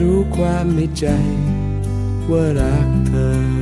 รู้ความในใจว่ารักเธอ